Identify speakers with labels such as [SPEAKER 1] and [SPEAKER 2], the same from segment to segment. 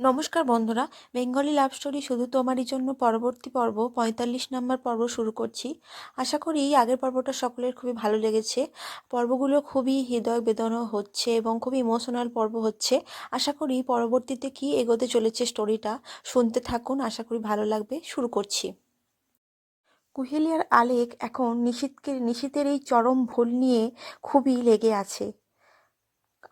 [SPEAKER 1] নমস্কার বন্ধুরা, Bengali love story শুধু তোমারই জন্য পরবর্তী পর্ব, পঁয়তাল্লিশ নম্বর পর্ব শুরু করছি। আশা করি আগের পর্বটা সকলের খুবই ভালো লেগেছে। পর্বগুলো খুবই হৃদয় বেদনা হচ্ছে এবং খুবই ইমোশনাল পর্ব হচ্ছে। আশা করি পরবর্তীতে কি এগোতে চলেছে স্টোরিটা শুনতে থাকুন, আশা করি ভালো লাগবে। শুরু করছি। কুহেলি আর আলেক এখন নিশীথকে নিশীথের এই চরম ভুল নিয়ে খুবই লেগে আছে।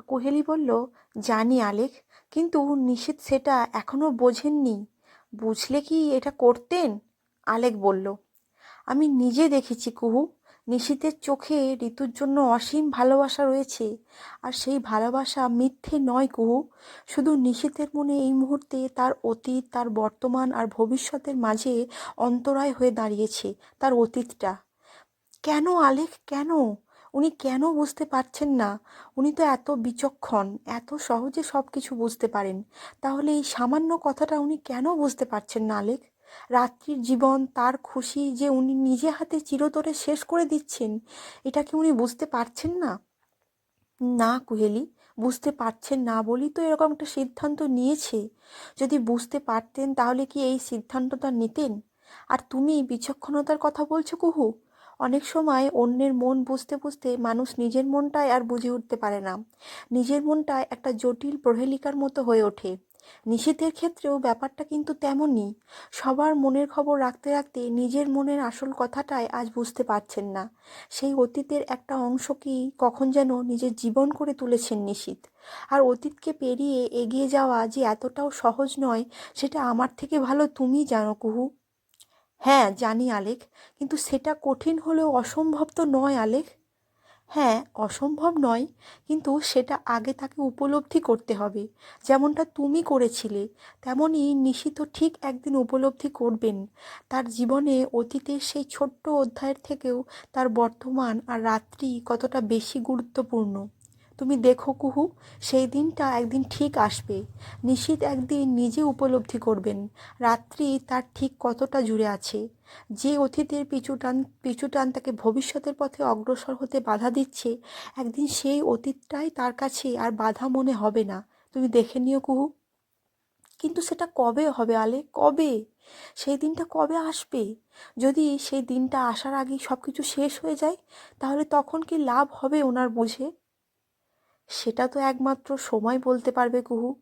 [SPEAKER 1] কুহেলি বলল, জানি আলেক কিন্তু নিশীথ সেটা এখনও বোঝেননি। বুঝলে কি এটা করতেন? আলেক বলল, আমি নিজে দেখেছি কুহু। নিশীথের চোখে ঋতুর জন্য অসীম ভালোবাসা রয়েছে। আর সেই ভালোবাসা মিথ্যে নয় কুহু। শুধু নিশীথের মনে এই মুহূর্তে তার অতীত, তার বর্তমান আর ভবিষ্যতের মাঝে অন্তরায় হয়ে দাঁড়িয়েছে, তার অতীতটা। কেন আলেখ কেন? উনি কেন বুঝতে পারছেন না? উনি তো এত বিচক্ষণ, এত সহজে সব কিছু বুঝতে পারেন। তাহলে এই সামান্য কথাটা উনি কেন বুঝতে পারছেন না, আলেক? রাত্রির জীবন, তার খুশি যে উনি নিজে হাতে চিরতরে শেষ করে দিচ্ছেন, এটা কি উনি বুঝতে পারছেন না? না, কুহেলি, বুঝতে পারছেন না বলেই তো এরকম একটা সিদ্ধান্ত নিয়েছে। যদি বুঝতে পারতেন তাহলে কি এই সিদ্ধান্তটা নিতেন? আর তুমি বিচক্ষণতার কথা বলছো, কুহু? অনেক সময় অন্যের মন বুঝতে বুঝতে মানুষ নিজের মনটাই আর বুঝে উঠতে পারে না। নিজের মনটায় একটা জটিল প্রহেলিকার মতো হয়ে ওঠে। নিষেধের ক্ষেত্রেও ব্যাপারটা কিন্তু তেমনই। সবার মনের খবর রাখতে রাখতে নিজের মনের আসল কথাটাই আজ বুঝতে পারছেন না। সেই অতীতের একটা অংশকেই কখন যেন নিজের জীবন করে তুলেছেন নিশীত আর অতীতকে পেরিয়ে এগিয়ে যাওয়া যে এতটাও সহজ নয়, সেটা আমার থেকে ভালো তুমি জানো কুহু। হ্যাঁ জানি আলেখ কিন্তু সেটা কঠিন হলেও অসম্ভব তো নয় আলেখ হ্যাঁ অসম্ভব নয়, কিন্তু সেটা আগে তাকে উপলব্ধি করতে হবে। যেমনটা তুমি করেছিলে, তেমনই নিশিত ঠিক একদিন উপলব্ধি করবেন। তার জীবনে অতীতের সেই ছোট্ট অধ্যায়ের থেকেও তার বর্তমান আর রাত্রি কতটা বেশি গুরুত্বপূর্ণ। তুমি দেখো কুহু, সেই দিনটা একদিন ঠিক আসবে। নিশীত একদিন নিজে উপলব্ধি করবেন, রাত্রি তার ঠিক কতটা জুড়ে আছে। যে অতীতের পিছু টান পিছু টান তাকে ভবিষ্যতের পথে অগ্রসর হতে বাধা দিচ্ছে, একদিন সেই অতীতটাই তার কাছে আর বাধা মনে হবে না। তুমি দেখে নিও কুহু। কিন্তু সেটা কবে হবে আলে? কবে? সেই দিনটা কবে আসবে? যদি সেই দিনটা আসার আগেই সব কিছু শেষ হয়ে যায়, তাহলে তখন কি লাভ হবে ওনার বুঝে? সেটা তো একমাত্র সময় বলতে পারবে কুহু।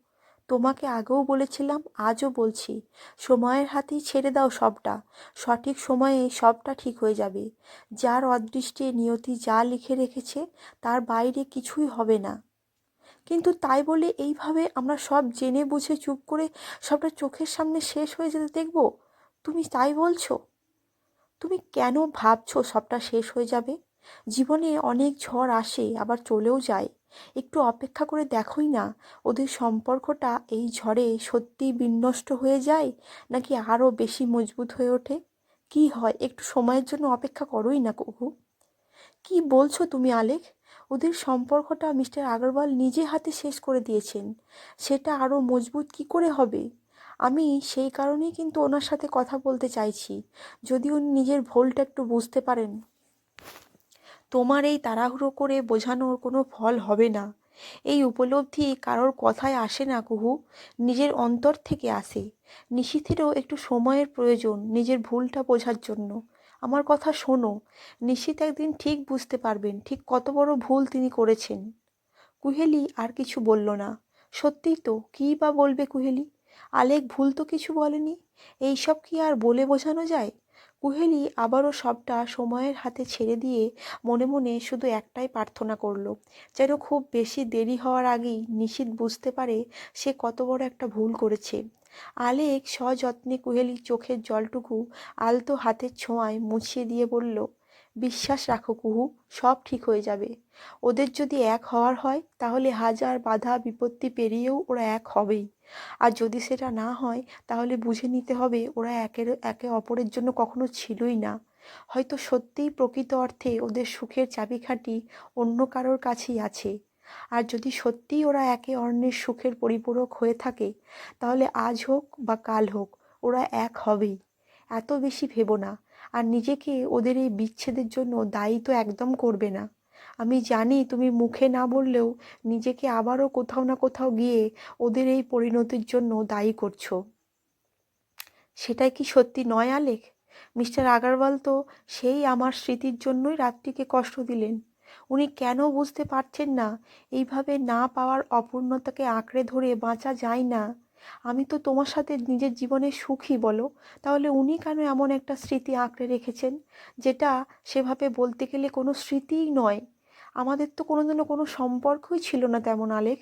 [SPEAKER 1] তোমাকে আগেও বলেছিলাম, আজও বলছি। সময়ের হাতেই ছেড়ে দাও সবটা। সঠিক সময়ে সবটা ঠিক হয়ে যাবে। যার অদৃষ্টে নিয়তি যা লিখে রেখেছে, তার বাইরে কিছুই হবে না। কিন্তু তাই বলে এইভাবে আমরা সব জেনে বুঝে চুপ করে সবটা চোখের সামনে শেষ হয়ে যেতে দেখব? তুমি তাই বলছো? তুমি কেন ভাবছ সবটা শেষ হয়ে যাবে? জীবনে অনেক ঝড় আসে, আবার চলেও যায়। একটু অপেক্ষা করে দেখোই না, ওদের সম্পর্কটা এই ঝড়ে সত্যিই বিনষ্ট হয়ে যায় নাকি আরও বেশি মজবুত হয়ে ওঠে? কি হয়, একটু সময়ের জন্য অপেক্ষা করোই না কহু। কি বলছো তুমি আলেখ ওদের সম্পর্কটা মিস্টার আগরওয়াল নিজে হাতে শেষ করে দিয়েছেন, সেটা আরও মজবুত কি করে হবে? আমি সেই কারণেই কিন্তু ওনার সাথে কথা বলতে চাইছি, যদি উনি নিজের ভুলটা একটু বুঝতে পারেন। তোমার এই তাড়াহুড়ো করে বোঝানোর কোনো ফল হবে না। এই উপলব্ধি কারোর কথায় আসে না, কুহু। নিজের অন্তর থেকে আসে। নিশীথেরও একটু সময়ের প্রয়োজন নিজের ভুলটা বোঝার জন্য। আমার কথা শোনো নিশীথ একদিন ঠিক বুঝতে পারবেন ঠিক কত বড় ভুল তিনি করেছেন। কুহেলি আর কিছু বলল না। সত্যিই তো, কী বা বলবে কুহেলি? আলেক ভুল তো কিছু বলেনি? এইসব কি আর বলে বোঝানো যায়? কুহেলি আবারও সবটা সময়ের হাতে ছেড়ে দিয়ে মনে মনে শুধু একটাই প্রার্থনা করল, যেন খুব বেশি দেরি হওয়ার আগেই নিশীত বুঝতে পারে সে কত বড় একটা ভুল করেছে। আলেক সযত্নে কুহেলির চোখের জলটুকু আলতো হাতের ছোঁয়ায় মুছিয়ে দিয়ে বলল বিশ্বাস রাখো কুহু, সব ঠিক হয়ে যাবে। ওদের যদি এক হওয়ার হয়, তাহলে হাজার বাধা বিপত্তি পেরিয়েও ওরা এক হবেই। আর যদি সেটা না হয়, তাহলে বুঝে নিতে হবে ওরা একের, একে অপরের জন্য কখনো ছিলই না। হয়তো সত্যিই প্রকৃত অর্থে ওদের সুখের চাবিকাঠি অন্য কারোর কাছেই আছে। আর যদি সত্যিই ওরা একে অন্যের সুখের পরিপূরক হয়ে থাকে, তাহলে আজ হোক বা কাল হোক, ওরা এক হবেই। এত বেশি ভেবো না। আর নিজেকে ওদের এই বিচ্ছেদের জন্য দায়ী তো একদম করবে না। আমি জানি তুমি মুখে না বললেও নিজেকে আবারও কোথাও না কোথাও গিয়ে ওদের এই পরিণতির জন্য দায়ী করছ। সেটাই কি সত্যি নয় আলেখ মিস্টার আগারওয়াল তো সেই আমার স্মৃতির জন্যই রাত্রিকে কষ্ট দিলেন। উনি কেন বুঝতে পারছেন না, এইভাবে না পাওয়ার অপূর্ণতাকে আঁকড়ে ধরে বাঁচা যায় না। আমি তো তোমার সাথে নিজের জীবনে সুখী বলো। তাহলে উনি কেন এমন একটা স্মৃতি আঁকড়ে রেখেছেন, যেটা সেভাবে বলতে গেলে কোনো স্মৃতিই নয়? আমাদের তো কোনোদিনও কোনো সম্পর্কই ছিল না তেমন, আলেখ।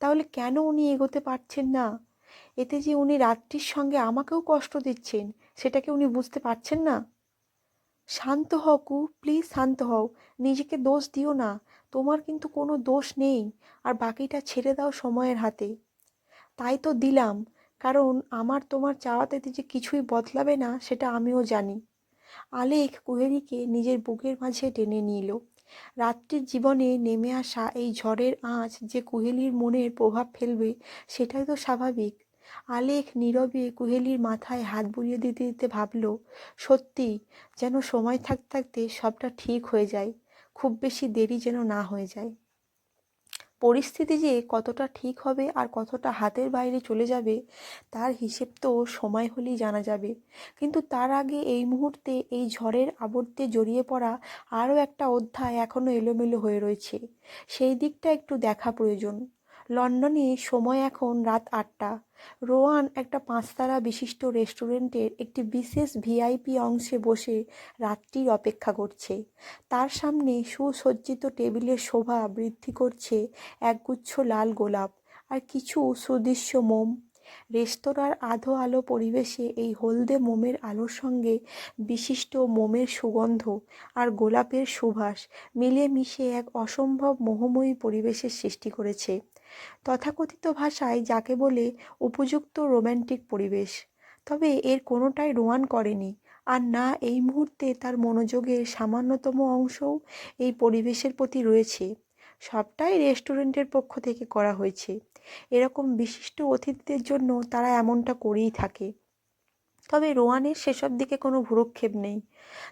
[SPEAKER 1] তাহলে কেন উনি এগোতে পারছেন না? এতে যে উনি রাত্রির সঙ্গে আমাকেও কষ্ট দিচ্ছেন, সেটাকে উনি বুঝতে পারছেন না? শান্ত হও কু, প্লিজ শান্ত হও। নিজেকে দোষ দিও না। তোমার কিন্তু কোনো দোষ নেই। আর বাকিটা ছেড়ে দাও সময়ের হাতে। তাই তো দিলাম। কারণ আমার তোমার চাওয়াতে যে কিছুই বদলাবে না, সেটা আমিও জানি। আলেখ কুহেলিকে নিজের বুকের মাঝে টেনে নিল। রাত্রির জীবনে নেমে আসা এই ঝড়ের আঁচ যে কুহেলির মনের প্রভাব ফেলবে, সেটাই তো স্বাভাবিক। আলেখ নীরবে কুহেলির মাথায় হাত বুলিয়ে দিতে দিতে ভাবল, সত্যি যেন সময় থাকতে থাকতে সবটা ঠিক হয়ে যায়, খুব বেশি দেরি যেন না হয়ে যায়। পরিস্থিতি যে কতটা ঠিক হবে আর কতটা হাতের বাইরে চলে যাবে, তার হিসেব তো সময় হলেই জানা যাবে। কিন্তু তার আগে এই মুহূর্তে এই ঝড়ের আবর্তে জড়িয়ে পড়া আরও একটা অধ্যায় এখনও এলোমেলো হয়ে রয়েছে। সেই দিকটা একটু দেখা প্রয়োজন। লন্ডনে সময় এখন রাত আটটা। রোয়ান একটা পাঁচতারা বিশিষ্ট রেস্টুরেন্টের একটি বিশেষ ভিআইপি অংশে বসে রাত্রির অপেক্ষা করছে। তার সামনে সুসজ্জিত টেবিলের শোভা বৃদ্ধি করছে একগুচ্ছ লাল গোলাপ আর কিছু সুদৃশ্য মোম। রেস্তোরাঁর আধো আলো পরিবেশে এই হলদে মোমের আলোর সঙ্গে বিশিষ্ট মোমের সুগন্ধ আর গোলাপের সুবাস মিলে মিশে এক অসম্ভব মোহময়ী পরিবেশের সৃষ্টি করেছে। তথাকথিত ভাষায় যাকে বলে উপযুক্ত রোম্যান্টিক পরিবেশ। তবে এর কোনোটাই রোয়ান করেনি। আর না, এই মুহূর্তে তার মনোযোগের সামান্যতম অংশও এই পরিবেশের প্রতি রয়েছে। সবটাই রেস্টুরেন্টের পক্ষ থেকে করা হয়েছে। এরকম বিশিষ্ট অতিথিদের জন্য তারা এমনটা করেই থাকে। তবে রোয়ানের সেসব দিকে কোনো ভ্রুক্ষেপ নেই।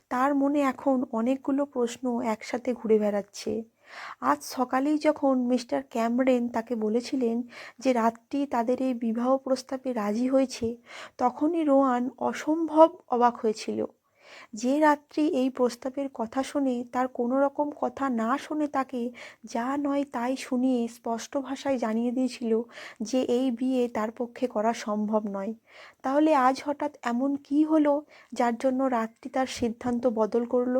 [SPEAKER 1] তার মনে এখন অনেকগুলো প্রশ্ন একসাথে ঘুরে বেড়াচ্ছে। আজ সকালেই যখন মিস্টার ক্যামরেন তাকে বলেছিলেন যে রাতটি তাদের এই বিবাহ প্রস্তাবে রাজি হয়েছে, তখনই রোয়ান অসম্ভব অবাক হয়েছিল। যে রাত্রি এই প্রস্তাবের কথা শুনে তার কোনো রকম কথা না শুনে তাকে যা নয় তাই শুনিয়ে স্পষ্ট ভাষায় জানিয়ে দিয়েছিল যে এই বিয়ে তার পক্ষে করা সম্ভব নয়। তাহলে আজ হঠাৎ এমন কি হলো যার জন্য রাত্রি তার সিদ্ধান্ত বদল করল?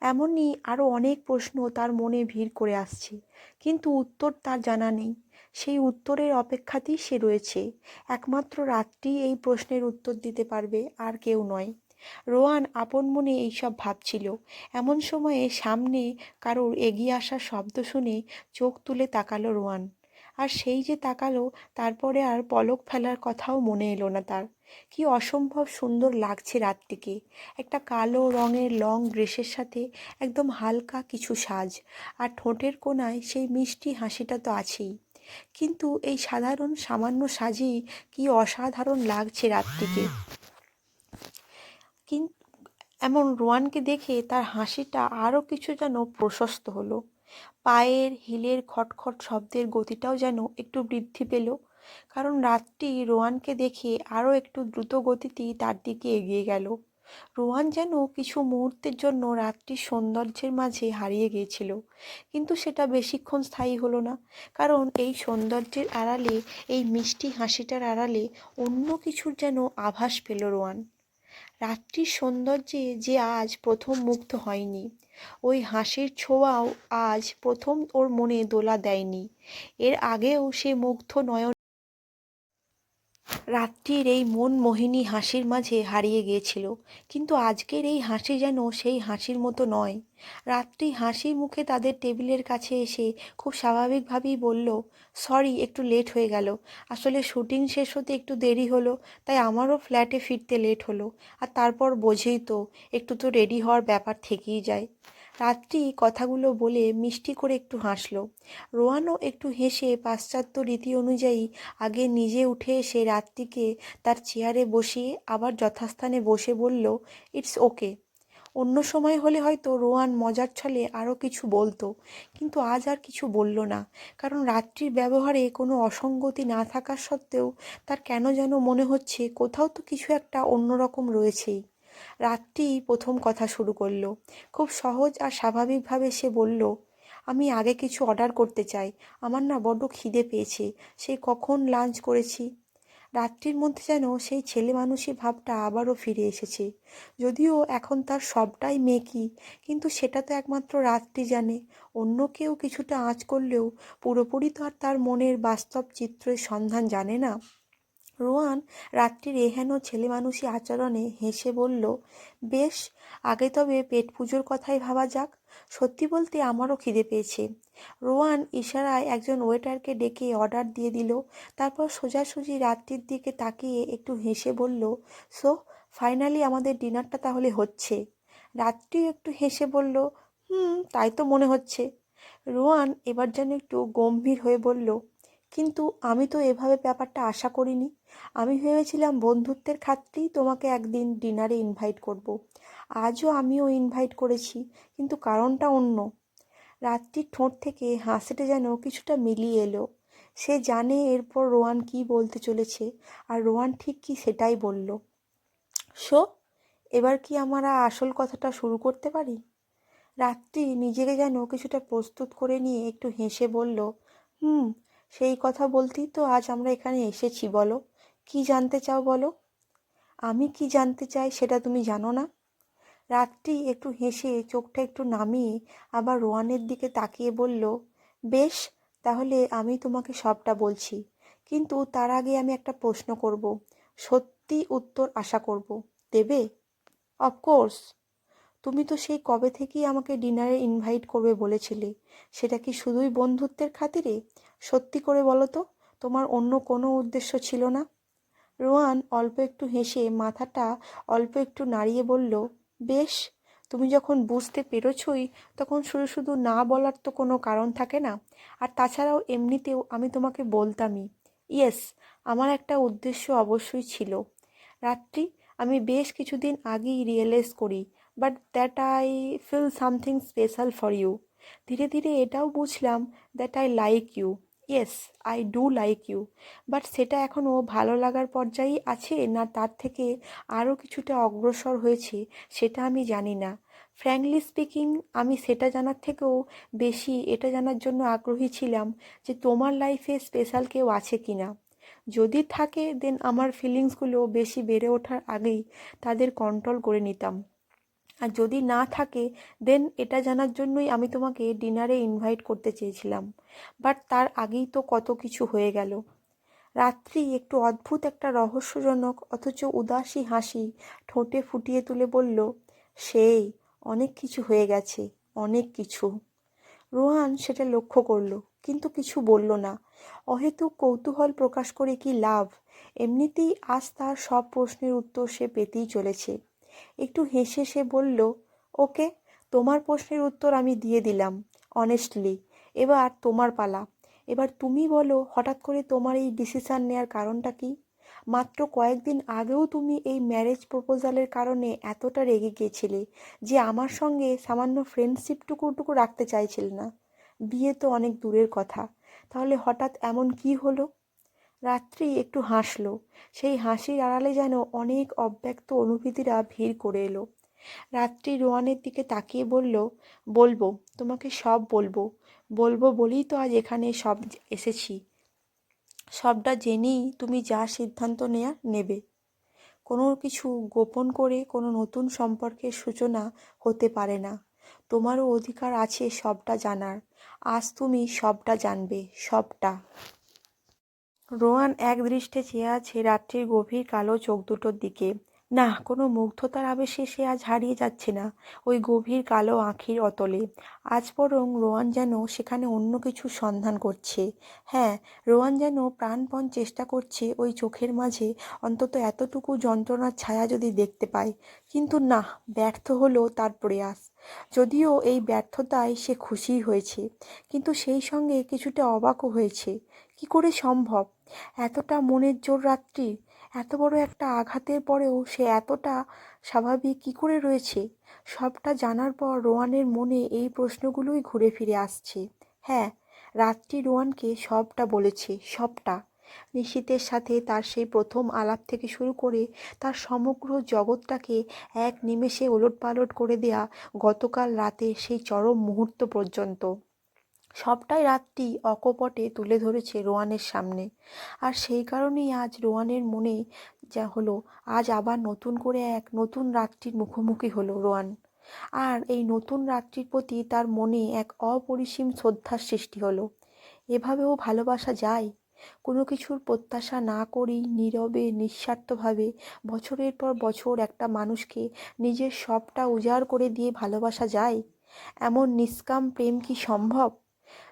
[SPEAKER 1] এমনই আরও অনেক প্রশ্ন তার মনে ভিড় করে আসছে। কিন্তু উত্তর তার জানা নেই। সেই উত্তরের অপেক্ষাতেই সে রয়েছে। একমাত্র রাত্রি এই প্রশ্নের উত্তর দিতে পারবে আর কেউ নয়। রোয়ান আপন মনে এইসব ভাবছিল। এমন সময়ে সামনে কারোর এগিয়ে আসার শব্দ শুনে চোখ তুলে তাকালো রোয়ান। আর সেই যে তাকালো, তারপরে আর পলক ফেলার কথাও মনে এলো না তার। কি অসম্ভব সুন্দর লাগছে রাতটিকে। একটা কালো রঙের লং ড্রেসের সাথে একদম হালকা কিছু সাজ, আর ঠোঁটের কোনায় সেই মিষ্টি হাসিটা তো আছেই। কিন্তু এই সাধারণ সামান্য সাজেই কি অসাধারণ লাগছে রাতটিকে। এমন রোয়ানকে দেখে তার হাসিটা আরও কিছু যেন প্রশস্ত হলো। পায়ের হিলের খটখট শব্দের গতিটাও যেন একটু বৃদ্ধি পেল, কারণ রাতটি রোয়ানকে দেখে আরও একটু দ্রুত গতিতেই তার দিকে এগিয়ে গেল। রোহান যেন কিছু মুহূর্তের জন্য রাত্রির সৌন্দর্যের মাঝে হারিয়ে গিয়েছিল, কিন্তু সেটা বেশিক্ষণ স্থায়ী হলো না, কারণ এই সৌন্দর্যের আড়ালে, এই মিষ্টি হাসিটার আড়ালে অন্য কিছুর যেন আভাস পেল রোয়ান। রাত্রির সৌন্দর্যে যে আজ প্রথম মুগ্ধ হয়নি। ওই হাসির ছোঁয়াও আজ প্রথম ওর মনে দোলা দেয়নি। এর আগেও সে মুগ্ধ নয়ন রাত্রির এই মন মোহিনী হাসির মাঝে হারিয়ে গিয়েছিল। কিন্তু আজকের এই হাসি যেন সেই হাসির মতো নয়। রাত্রি হাসি মুখে তাদের টেবিলের কাছে এসে খুব স্বাভাবিকভাবেই বলল, সরি, একটু লেট হয়ে গেল। আসলে শুটিং শেষ হতে একটু দেরি হলো, তাই আমারও ফ্ল্যাটে ফিরতে লেট হলো। আর তারপর বোঝেই তো, একটু তো রেডি হওয়ার ব্যাপার থেকেই যায়। রাত্রি কথাগুলো বলে মিষ্টি করে একটু হাসল। রোয়ানও একটু হেসে পাশ্চাত্য রীতি অনুযায়ী আগে নিজে উঠে এসে রাত্রিকে তার চেয়ারে বসিয়ে আবার যথাস্থানে বসে বলল, ইটস ওকে। অন্য সময় হলে হয়তো রোয়ান মজার ছলে আরও কিছু বলতো, কিন্তু আজ আর কিছু বলল না, কারণ রাত্রির ব্যবহারে কোনো অসঙ্গতি না থাকার সত্ত্বেও তার কেন যেন মনে হচ্ছে কোথাও তো কিছু একটা অন্যরকম রয়েছেই। রাত্রি প্রথম কথা শুরু করল। খুব সহজ আর স্বাভাবিকভাবে সে বলল, আমি আগে কিছু অর্ডার করতে চাই। আমার না বড্ড খিদে পেয়েছে। সেই কখন লাঞ্চ করেছি? রাত্রির মধ্যে যেন সেই ছেলে মানুষই ভাবটা আবারও ফিরে এসেছে। যদিও এখন তার সবটাই মেকি, কিন্তু সেটা তো একমাত্র রাত্রি জানে। অন্য কেউ কিছুটা আঁচ করলেও পুরোপুরি তো আর তার মনের বাস্তব চিত্রের সন্ধান জানে না। রোয়ান রাত্রির এহেন ছেলে মানুষই আচরণে হেসে বলল, বেশ, আগে তবে পেট পুজোর কথাই ভাবা যাক। সত্যি বলতে আমারও খিদে পেয়েছে। রোয়ান ইশারায় একজন ওয়েটারকে ডেকে অর্ডার দিয়ে দিল। তারপর সোজাসুজি রাত্রির দিকে তাকিয়ে একটু হেসে বলল, সো, ফাইনালি আমাদের ডিনারটা তাহলে হচ্ছে? রাত্রি একটু হেসে বলল, হুম, তাই তো মনে হচ্ছে। রোয়ান এবার যেন একটু গম্ভীর হয়ে বলল কিন্তু আমি তো এভাবে ব্যাপারটা আশা করিনি। আমি ভেবেছিলাম বন্ধুত্বের খাতিরেই তোমাকে একদিন ডিনারে ইনভাইট করব। আজও আমিও ইনভাইট করেছি, কিন্তু কারণটা অন্য। রাত্রির ঠোঁট থেকে হাসিটা যেন কিছুটা মিলিয়ে এলো। সে জানে এরপর রোয়ান কি বলতে চলেছে, আর রোয়ান ঠিক কি সেটাই বলল। সো এবার কি আমরা আসল কথাটা শুরু করতে পারি? রাত্রি নিজেকে যেন কিছুটা প্রস্তুত করে নিয়ে একটু হেসে বলল, হুম সেই কথা বলতেই তো আজ আমরা এখানে এসেছি, বলো। কি জানতে চাও, বলো? আমি কি জানতে চাই সেটা তুমি জানো না? রাত্রি একটু হেসে চোখটা একটু নামিয়ে আবার রোয়ানের দিকে তাকিয়ে বলল, বেশ, তাহলে আমি তোমাকে সবটা বলছি। কিন্তু তার আগে আমি একটা প্রশ্ন করব, সত্যি উত্তর আশা করব। দেবে? অফকোর্স তুমি তো সেই কবে থেকেই আমাকে ডিনারে ইনভাইট করবে বলেছিলে। সেটা কি শুধুই বন্ধুত্বের খাতিরে? সত্যি করে বলো তো, তোমার অন্য কোনো উদ্দেশ্য ছিল না? রোয়ান অল্প একটু হেসে মাথাটা অল্প একটু নাড়িয়ে বলল, বেশ, তুমি যখন বুঝতে পেরেছই, তখন শুধু শুধু না বলার তো কোনো কারণ থাকে না। আর তাছাড়াও এমনিতেও আমি তোমাকে বলতামই। ইয়েস, আমার একটা উদ্দেশ্য অবশ্যই ছিল। রাত্রি, আমি বেশ কিছুদিন আগেই রিয়েলাইজ করি but that I feel something special for you ধীরে ধীরে এটাও বুঝলাম that I like you yes I do like you but সেটা এখনও ভালো লাগার পর্যায়েই আছে না তার থেকে আরও কিছুটা অগ্রসর হয়েছে সেটা আমি জানি না। ফ্র্যাঙ্কলি স্পিকিং আমি সেটা জানার থেকেও বেশি এটা জানার জন্য আগ্রহী ছিলাম যে তোমার লাইফে স্পেশাল কেউ আছে কি না যদি থাকে দেন আমার ফিলিংসগুলো বেশি বেড়ে ওঠার আগেই তাদের কন্ট্রোল করে নিতাম। আর যদি না থাকে দেন এটা জানার জন্যই আমি তোমাকে ডিনারে ইনভাইট করতে চেয়েছিলাম। বাট তার আগেই তো কত কিছু হয়ে গেল। রাত্রি একটু অদ্ভুত একটা রহস্যজনক অথচ উদাসী হাসি ঠোঁটে ফুটিয়ে তুলে বলল, সেই, অনেক কিছু হয়ে গেছে, অনেক কিছু। রোহান সেটা লক্ষ্য করল, কিন্তু কিছু বলল না। অহেতুক কৌতূহল প্রকাশ করে কি লাভ? এমনিতেই আজ তার সব প্রশ্নের উত্তর সে পেতেই চলেছে। একটু হেসে সে বলল, ওকে, তোমার প্রশ্নের উত্তর আমি দিয়ে দিলাম অনেস্টলি এবার তোমার পালা। এবার তুমি বলো, হঠাৎ করে তোমার এই ডিসিশান নেওয়ার কারণটা কি? মাত্র কয়েকদিন আগেও তুমি এই ম্যারেজ প্রপোজালের কারণে এতটা রেগে গিয়েছিলে যে আমার সঙ্গে সামান্য ফ্রেন্ডশিপটুকুটুকু রাখতে চাইছিলে না। বিয়ে তো অনেক দূরের কথা। তাহলে হঠাৎ এমন কি হলো? রাত্রি একটু হাসলো। সেই হাসির আড়ালে যেন অনেক অব্যক্ত অনুভূতিরা ভিড় করে এলো। রাত্রি রোয়ানের দিকে তাকিয়ে বলল, বলব, তোমাকে সব বলব। বলব বলেই তো আজ এখানে সব এসেছি। সবটা জেনেই তুমি যা সিদ্ধান্ত নেয়া নেবে। কোনো কিছু গোপন করে কোনো নতুন সম্পর্কের সূচনা হতে পারে না। তোমারও অধিকার আছে সবটা জানার। আজ তুমি সবটা জানবে, সবটা। রোয়ান এক দৃষ্টে চেয়ে আছে রাত্রির গভীর কালো চোখ দুটোর দিকে। না, কোনো মুগ্ধতার আবেশে সে আজ হারিয়ে যাচ্ছে না, ওই গভীর কালো আঁখির অতলে। আজ বরং রোয়ান যেন সেখানে অন্য কিছু সন্ধান করছে। হ্যাঁ রোয়ান যেন প্রাণপণ চেষ্টা করছে ওই চোখের মাঝে অন্তত এতটুকু যন্ত্রণার ছায়া যদি দেখতে পায়। কিন্তু না, ব্যর্থ হলো তার প্রয়াস। যদিও এই ব্যর্থতায় সে খুশি হয়েছে, কিন্তু সেই সঙ্গে কিছুটা অবাকও হয়েছে। কি করে সম্ভব? এতটা মনের জোর রাত্রি? এত বড় একটা আঘাতের পরেও সে এতটা স্বাভাবিক কী করে রয়েছে? সবটা জানার পর রোয়ানের মনে এই প্রশ্নগুলোই ঘুরে ফিরে আসছে। হ্যাঁ রাত্রি রোয়ানকে সবটা বলেছে, সবটা। নিশীতের সাথে তার সেই প্রথম আলাপ থেকে শুরু করে তার সমগ্র জগৎটাকে এক নিমেষে ওলটপালট করে দেয়া গতকাল রাতে সেই চরম মুহূর্ত পর্যন্ত। সবটাই রাতটি অকপটে তুলে ধরেছে রোয়ানের সামনে। আর সেই কারণেই আজ রোয়ানের মনে যা হলো, আজ আবার নতুন করে এক নতুন রাত্রির মুখোমুখি হলো রোয়ান। আর এই নতুন রাত্রির প্রতি তার মনে এক অপরিসীম শ্রদ্ধার সৃষ্টি হলো। এভাবেও ভালোবাসা যায়? কোনো কিছুর প্রত্যাশা না করেই নীরবে, নিঃস্বার্থভাবে বছরের পর বছর একটা মানুষকে নিজের সবটা উজাড় করে দিয়ে ভালোবাসা যায়? এমন নিষ্কাম প্রেম কি সম্ভব?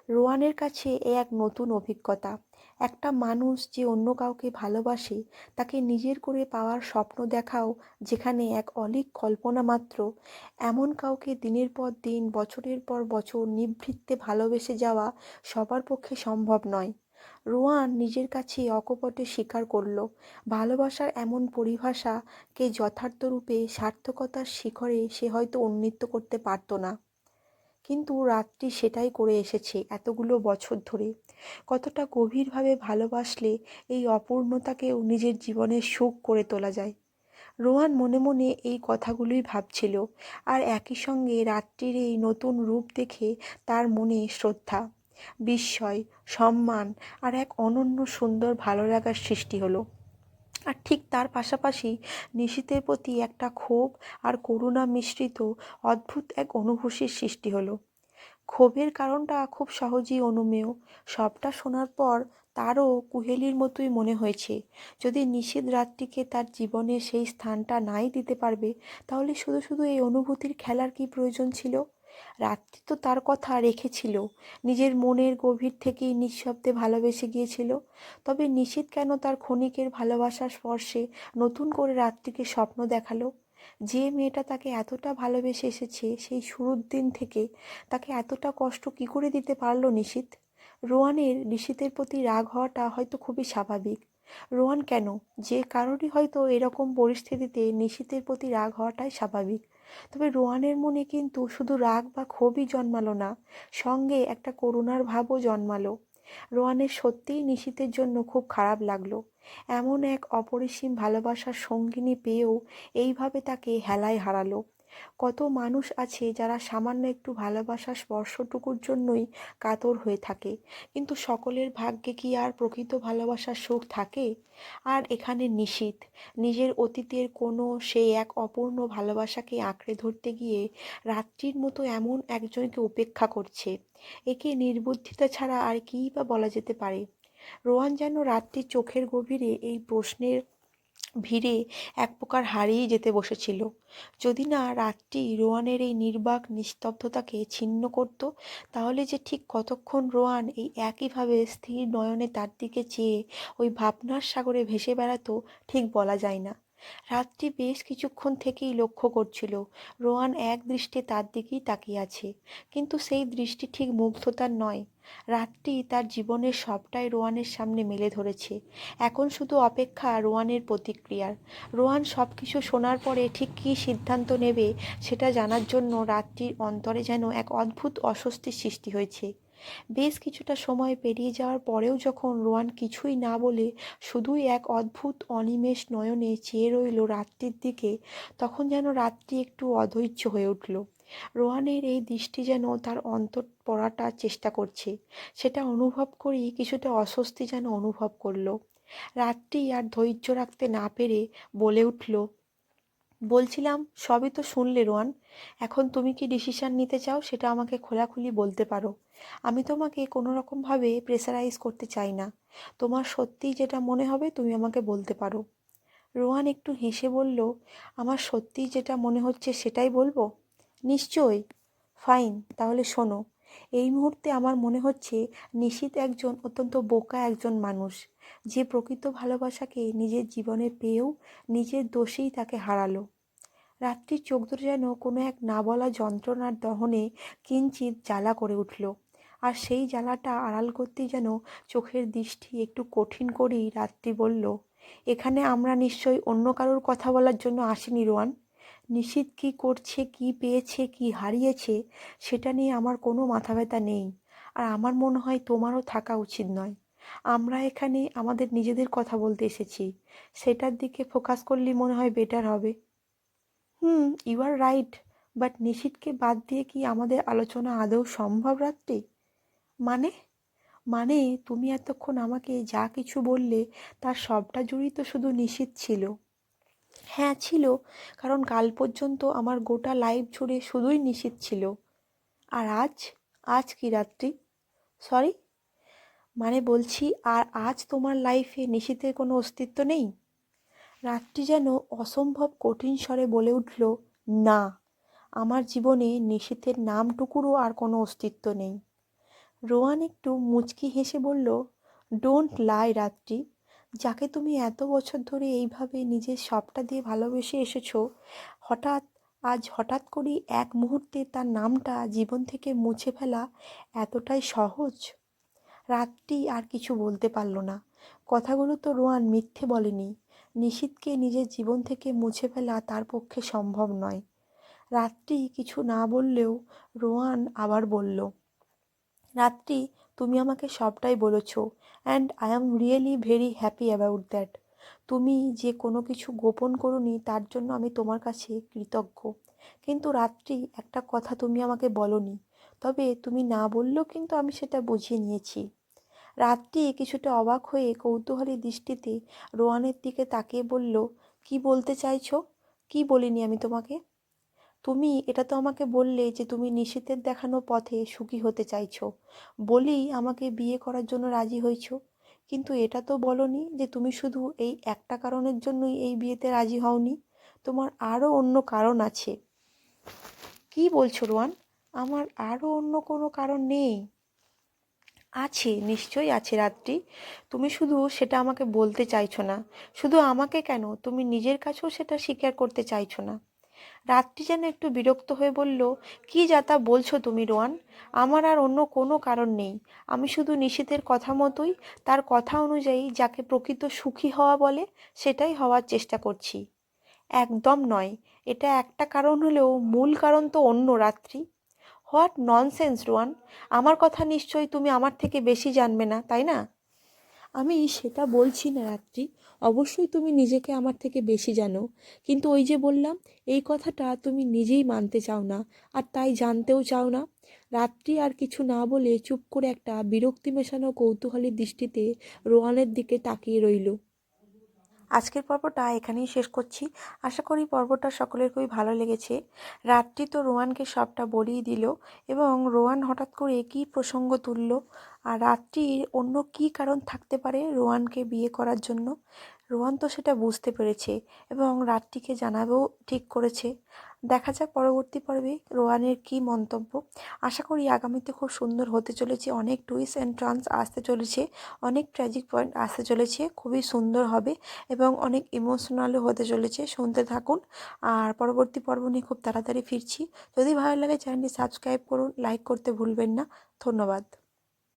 [SPEAKER 1] রোয়ানের কাছে এ এক নতুন অভিজ্ঞতা। একটা মানুষ যে অন্য কাউকে ভালোবাসে, তাকে নিজের করে পাওয়ার স্বপ্ন দেখাও যেখানে এক অলিক কল্পনা মাত্র। এমন কাউকে দিনের পর দিন, বছরের পর বছর নিভৃত্তে ভালোবেসে যাওয়া সবার পক্ষে সম্ভব নয়। রোয়ান নিজের কাছে অকপটে স্বীকার করল, ভালোবাসার এমন পরিভাষাকে যথার্থরূপে সার্থকতার শিখরে সে হয়তো উন্নীত করতে পারত না। কিন্তু রাত্রি সেটাই করে এসেছে এতগুলো বছর ধরে। কতটা গভীরভাবে ভালোবাসলে এই অপূর্ণতাকেও নিজের জীবনের সুখ করে তোলা যায়। রোহান মনে মনে এই কথাগুলোই ভাবছিল আর একই সঙ্গে রাত্রির এই নতুন রূপ দেখে তার মনে শ্রদ্ধা, বিস্ময়, সম্মান আর এক অনন্য সুন্দর ভালো লাগার সৃষ্টি হলো। আর ঠিক তার পাশাপাশি নিশীতের প্রতি একটা ক্ষোভ আর করুণা মিশ্রিত অদ্ভুত এক অনুভূতির সৃষ্টি হলো। ক্ষোভের কারণটা খুব সহজেই অনুমেয়। সবটা শোনার পর তারও কুহেলির মতোই মনে হয়েছে। যদি নিষেধ রাত্রিকে তার জীবনে সেই স্থানটা নাই দিতে পারবে, তাহলে শুধু শুধু এই অনুভূতির খেলার কি প্রয়োজন ছিল? রাত্রি তো তার কথা রেখেছিল। নিজের মনের গভীর থেকেই নিঃশব্দে ভালোবেসে গিয়েছিল। তবে নিশীত কেন তার ক্ষণিকের ভালোবাসার স্পর্শে নতুন করে রাত্রিকে স্বপ্ন দেখাল? যে মেয়েটা তাকে এতটা ভালোবেসে এসেছে, সেই শুরুর দিন থেকে তাকে এতটা কষ্ট কি করে দিতে পারল নিশীত রোয়ানের নিশীতের প্রতি রাগ হওয়াটা হয়তো খুবই স্বাভাবিক। রোয়ান কেন? যে কারোরই হয়তো এরকম পরিস্থিতিতে নিশীতের প্রতি রাগ হওয়াটাই স্বাভাবিক। তবে রোয়ানের মনে কিন্তু শুধু রাগ বা ক্ষোভই জন্মালো না, সঙ্গে একটা করুণার ভাবও জন্মালো। রোয়ানের সত্যিই নিশীতের জন্য খুব খারাপ লাগল। এমন এক অপরিসীম ভালোবাসার সঙ্গিনী পেয়েও এইভাবে তাকে হেলায় হারালো। কত মানুষ আছে যারা সামান্য একটু ভালোবাসার স্পর্শটুকুর জন্যই কাতর হয়ে থাকে। কিন্তু সকলের ভাগ্যে কি আর প্রকৃত ভালোবাসার সুখ থাকে? আর এখানে নিশীত নিজের অতীতের কোনো সেই এক অপূর্ণ ভালোবাসাকে আঁকড়ে ধরতে গিয়ে রাত্রির মতো এমন একজনকে উপেক্ষা করছে। একে নির্বুদ্ধিতা ছাড়া আর কী বা বলা যেতে পারে? রোহান যেন রাত্রির চোখের গভীরে এই প্রশ্নের ভিড়ে এক প্রকার হারিয়ে যেতে বসেছিল। যদি না রাতটি রোয়ানের এই নির্বাক নিস্তব্ধতাকে ছিন্ন করত, তাহলে যে ঠিক কতক্ষণ রোয়ান এই একইভাবে স্থির নয়নে তার দিকে চেয়ে ওই ভাবনার সাগরে ভেসে বেড়াতো, ঠিক বলা যায় না। রাতটি বেশ কিছুক্ষণ থেকেই লক্ষ্য করছিল, রোয়ান এক দৃষ্টে তার দিকেই তাকিয়ে আছে। কিন্তু সেই দৃষ্টি ঠিক মুগ্ধতার নয়। রাত্রি তার জীবনের সবটাই রোয়ানের সামনে মেলে ধরেছে। এখন শুধু অপেক্ষা রোয়ানের প্রতিক্রিয়ার। রোয়ান সব কিছু শোনার পরে ঠিক কী সিদ্ধান্ত নেবে সেটা জানার জন্য রাত্রির অন্তরে যেন এক অদ্ভুত অস্বস্তির সৃষ্টি হয়েছে। বেশ কিছুটা সময় পেরিয়ে যাওয়ার পরেও যখন রোয়ান কিছুই না বলে শুধুই এক অদ্ভুত অনিমেষ নয়নে চেয়ে রইল রাত্রির দিকে, তখন যেন রাত্রি একটু অধৈর্য হয়ে উঠল। রোহানের এই দৃষ্টি যেন তার অন্তর পড়াটার চেষ্টা করছে। সেটা অনুভব করেই কিছুটা অস্বস্তি যেন অনুভব করল। রাত্রি আর ধৈর্য রাখতে না পেরে বলে উঠল বলছিলাম, সবই তো শুনলে রোয়ান। এখন তুমি কি ডিসিশান নিতে চাও সেটা আমাকে খোলাখুলি বলতে পারো। আমি তোমাকে কোনো রকমভাবে প্রেসারাইজ করতে চাই না। তোমার সত্যিই যেটা মনে হবে তুমি আমাকে বলতে পারো। রোহান একটু হেসে বলল, আমার সত্যিই যেটা মনে হচ্ছে সেটাই বলব? নিশ্চয়ই। ফাইন তাহলে শোনো। এই মুহূর্তে আমার মনে হচ্ছে নিশীত একজন অত্যন্ত বোকা একজন মানুষ। যে প্রকৃত ভালোবাসাকে নিজের জীবনে পেয়েও নিজের দোষেই তাকে হারালো। রাত্রির চোখ ধরে যেন কোনো এক না বলা যন্ত্রণার দহনে কিঞ্চিত জ্বালা করে উঠল। আর সেই জ্বালাটা আড়াল করতেই যেন চোখের দৃষ্টি একটু কঠিন করেই রাত্রি বলল, এখানে আমরা নিশ্চয়ই অন্য কারোর কথা বলার জন্য আসিনি, রোয়ান। নিশীত কী করছে, কী পেয়েছে, কী হারিয়েছে, সেটা নিয়ে আমার কোনো মাথা ব্যথা নেই। আর আমার মনে হয় তোমারও থাকা উচিত নয়। আমরা এখানে আমাদের নিজেদের কথা বলতে এসেছি। সেটার দিকে ফোকাস করলেই মনে হয় বেটার হবে। Hmm you are right but নিশীথকে বাদ দিয়ে কি আমাদের আলোচনা আদৌ সম্ভব রাত্রি? মানে? মানে তুমি এতক্ষণ আমাকে যা কিছু বললে তার সবটা জুড়ি তো শুধু নিশীথ ছিল। হ্যাঁ ছিল। কারণ কাল পর্যন্ত আমার গোটা লাইফ জুড়ে শুধুই নিশীথ ছিল। আর আজ? আজ কি রাত্রি? সরি মানে বলছি, আর আজ তোমার লাইফে নিশীথের কোনো অস্তিত্ব নেই? রাত্রি যেন অসম্ভব কঠিন স্বরে বলে উঠল, না, আমার জীবনে নিশীথের নামটুকুরও আর কোনো অস্তিত্ব নেই। রোয়ান একটু মুচকি হেসে বলল ডোন্ট লাই রাত্রি। যাকে তুমি এত বছর ধরে এইভাবে নিজের সবটা দিয়ে ভালোবেসে এসেছ, হঠাৎ, আজ হঠাৎ করেই এক মুহূর্তে তার নামটা জীবন থেকে মুছে ফেলা এতটাই সহজ? রাতটি আর কিছু বলতে পারল না। কথাগুলো তো রোয়ান মিথ্যে বলেনি। নিশীথকে নিজের জীবন থেকে মুছে ফেলা তার পক্ষে সম্ভব নয়। রাত্রি কিছু না বললেও রোয়ান আবার বলল, রাত্রি, তুমি আমাকে সবটাই বলেছ। And I am really very happy about that তুমি যে কোনো কিছু গোপন করনি, তার জন্য আমি তোমার কাছে কৃতজ্ঞ। কিন্তু রাত্রি একটা কথা তুমি আমাকে বলনি। তবে তুমি না বললেও কিন্তু আমি সেটা বুঝিয়ে নিয়েছি। রাত্রি কিছুটা অবাক হয়ে কৌতূহলী দৃষ্টিতে রোয়ানের দিকে তাকিয়ে বলল, কি বলতে চাইছো? কি বলিনি আমি তোমাকে? তুমি এটা তো আমাকে বললে যে তুমি নিশীথের দেখানো পথে সুখী হতে চাইছো। বলেই আমাকে বিয়ে করার জন্য রাজি হয়েছো। কিন্তু এটা তো বলনি যে তুমি শুধু এই একটা কারণের জন্যই এই বিয়েতে রাজি হওনি। তোমার আরও অন্য কারণ আছে। কি বলছো, রোয়ান? আমার আরও অন্য কোনো কারণ নেই। আছে, নিশ্চয়ই আছে রাত্রি। তুমি শুধু সেটা আমাকে বলতে চাইছো না। শুধু আমাকে কেন? তুমি নিজের কাছেও সেটা স্বীকার করতে চাইছো না। রাত্রি যেন একটু বিরক্ত হয়ে বলল, কি যাতা বলছো তুমি, রোয়ান? আমার আর অন্য কোনো কারণ নেই। আমি শুধু নিশীথের কথা মতোই, তার কথা অনুযায়ী যাকে প্রকৃত সুখী হওয়া বলে, সেটাই হওয়ার চেষ্টা করছি। একদম নয়, এটা একটা কারণ হলেও মূল কারণ তো অন্য, রাত্রি। What nonsense, Rowan? আমার কথা নিশ্চয়ই তুমি আমার থেকে বেশি জানবে না, তাই না? আমি সেটা বলছি না, রাত্রি। অবশ্যই তুমি নিজেকে আমার থেকে বেশি জানো। কিন্তু ওই যে বললাম, এই কথাটা তুমি নিজেই মানতে চাও না, আর তাই জানতেও চাও না। রাত্রি আর কিছু না বলে চুপ করে একটা বিরক্তি মেশানো কৌতূহলী দৃষ্টিতে রোয়ানের দিকে তাকিয়ে রইল। আজকের পর্বটা এখানেই শেষ করছি। আশা করি পর্বটা সকলের খুবই ভালো লেগেছে। রাত্রি তো রোয়ানকে সবটা বলিয়ে দিল এবং রোয়ান হঠাৎ করে কী প্রসঙ্গ তুলল আর রাত্রির অন্য কি কারণ থাকতে পারে রোয়ানকে বিয়ে করার জন্য? রোয়ান তো সেটা বুঝতে পেরেছে এবং রাত্রিকে জানাবেও ঠিক করেছে। দেখা যাক পরবর্তী পর্বে রোয়ানের কী মন্তব্য। আশা করি আগামীতে খুব সুন্দর হতে চলেছে, অনেক টুইস্ট অ্যান্ড ট্রান্স আসতে চলেছে, অনেক ট্র্যাজিক পয়েন্ট আসতে চলেছে, খুবই সুন্দর হবে এবং অনেক ইমোশনালও হতে চলেছে। শুনতে থাকুন। আর পরবর্তী পর্ব নিয়ে খুব তাড়াতাড়ি ফিরছি। যদি ভালো লাগে চ্যানেলটি সাবস্ক্রাইব করুন লাইক করতে ভুলবেন না। ধন্যবাদ।